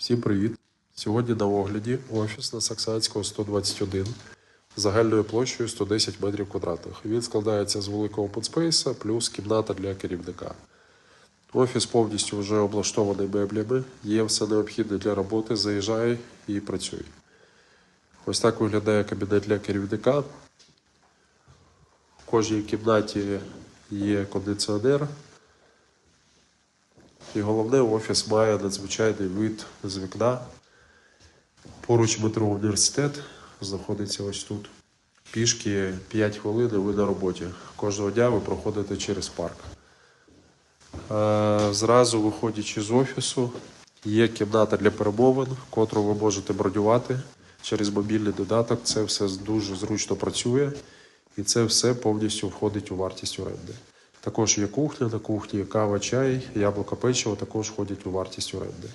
Всім привіт! Сьогодні на огляді офіс на Саксанського 121 загальною площею 110 метрів квадратних. Він складається з великого опенспейса плюс кімната для керівника. Офіс повністю вже облаштований меблями, є все необхідне для роботи, заїжджай і працюй. Ось так виглядає кабінет для керівника. В кожній кімнаті є кондиціонер. І головне, офіс має надзвичайний вид з вікна. Поруч метро університет знаходиться ось тут. Пішки 5 хвилин і ви на роботі. Кожного дня ви проходите через парк. Е, Зразу виходячи з офісу, є кімната для перемовин, котру ви можете бронювати через мобільний додаток. Це все дуже зручно працює, і це все повністю входить у вартість оренди. Також є кухня, на кухні кава, чай, яблука, печиво також входять у вартість оренди.